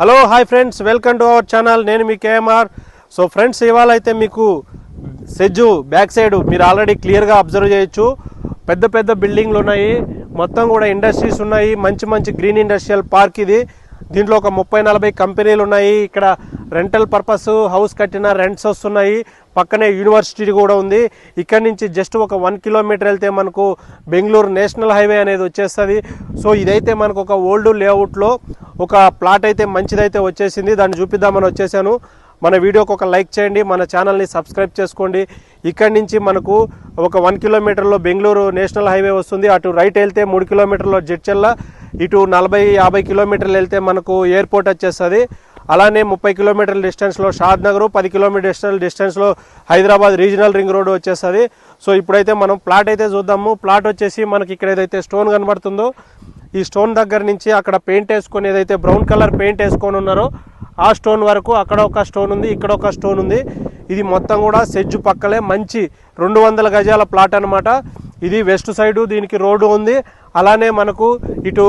Hello hi friends welcome to our channel నేను మీ KMR so friends ఇవాళ అయితే మీకు సెజ్జు బ్యాక్ సైడ్ మీరు ఆల్రెడీ క్లియర్గా అబ్జర్వ్ చేయొచ్చు. పెద్ద పెద్ద బిల్డింగ్లు ఉన్నాయి. మొత్తం కూడా ఇండస్ట్రీస్ ఉన్నాయి. మంచి మంచి గ్రీన్ ఇండస్ట్రియల్ పార్క్ ఇది. దీంట్లో ఒక ముప్పై నలభై కంపెనీలు ఉన్నాయి. ఇక్కడ రెంటల్ పర్పస్ హౌస్ కట్టిన రెంట్స్ వస్తున్నాయి. పక్కనే యూనివర్సిటీ కూడా ఉంది. ఇక్కడ నుంచి జస్ట్ ఒక వన్ కిలోమీటర్ వెళ్తే మనకు బెంగళూరు నేషనల్ హైవే అనేది వచ్చేస్తుంది. సో ఇదైతే మనకు ఒక ఓల్డ్ లేఅవుట్లో ఒక ప్లాట్ అయితే మంచిదైతే వచ్చేసింది. దాన్ని చూపిద్దామని వచ్చేసాను. మన వీడియోకి ఒక లైక్ చేయండి మన ఛానల్ని సబ్స్క్రైబ్ చేసుకోండి. ఇక్కడి నుంచి మనకు ఒక వన్ కిలోమీటర్లో బెంగళూరు నేషనల్ హైవే వస్తుంది. అటు రైట్ వెళ్తే మూడు కిలోమీటర్లో జడ్చెల్ల ఇటు నలభై యాభై కిలోమీటర్లు వెళ్తే మనకు ఎయిర్పోర్ట్ వచ్చేస్తుంది. అలానే ముప్పై కిలోమీటర్ల డిస్టెన్స్లో షాద్ నగర్ పది కిలోమీటర్ డిస్టెన్స్లో హైదరాబాద్ రీజనల్ రింగ్ రోడ్ వచ్చేస్తుంది. సో ఇప్పుడైతే మనం ప్లాట్ అయితే చూద్దాము. ప్లాట్ వచ్చేసి మనకి ఇక్కడ ఏదైతే స్టోన్ కనబడుతుందో ఈ స్టోన్ దగ్గర నుంచి అక్కడ పెయింట్ వేసుకొని ఏదైతే బ్రౌన్ కలర్ పెయింట్ వేసుకొని ఉన్నారో ఆ స్టోన్ వరకు అక్కడ ఒక స్టోన్ ఉంది ఇక్కడ ఒక స్టోన్ ఉంది. ఇది మొత్తం కూడా సెజ్జు పక్కలే మంచి రెండు వందల గజాల ప్లాట్ అనమాట ఇది వెస్ట్ సైడు దీనికి రోడ్డు ఉంది. అలానే మనకు ఇటు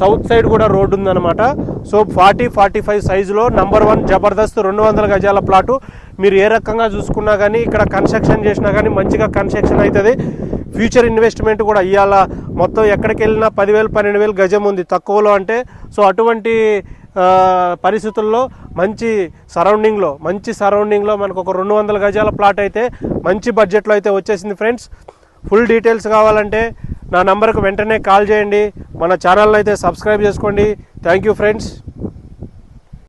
సౌత్ సైడ్ కూడా రోడ్డు ఉందన్నమాట. సో ఫార్టీ ఫార్టీ ఫైవ్ సైజులో నంబర్ వన్ జబర్దస్త్ రెండు వందల గజాల ప్లాటు. మీరు ఏ రకంగా చూసుకున్నా కానీ ఇక్కడ కన్స్ట్రక్షన్ చేసినా కానీ మంచిగా కన్స్ట్రక్షన్ అవుతుంది. ఫ్యూచర్ ఇన్వెస్ట్మెంట్ కూడా ఇవాళ మొత్తం ఎక్కడికి వెళ్ళినా పదివేలు పన్నెండు వేలు గజం ఉంది. తక్కువలో అంటే సో అటువంటి పరిస్థితుల్లో మంచి సరౌండింగ్లో మంచి సరౌండింగ్లో మనకు ఒక రెండు వందల గజాల ప్లాట్ అయితే మంచి బడ్జెట్లో అయితే వచ్చేసింది ఫ్రెండ్స్. ఫుల్ డీటెయిల్స్ కావాలంటే నా నంబర్కు వెంటనే కాల్ చేయండి. మన ఛానల్ అయితే సబ్స్క్రైబ్ చేసుకోండి. Thank you friends.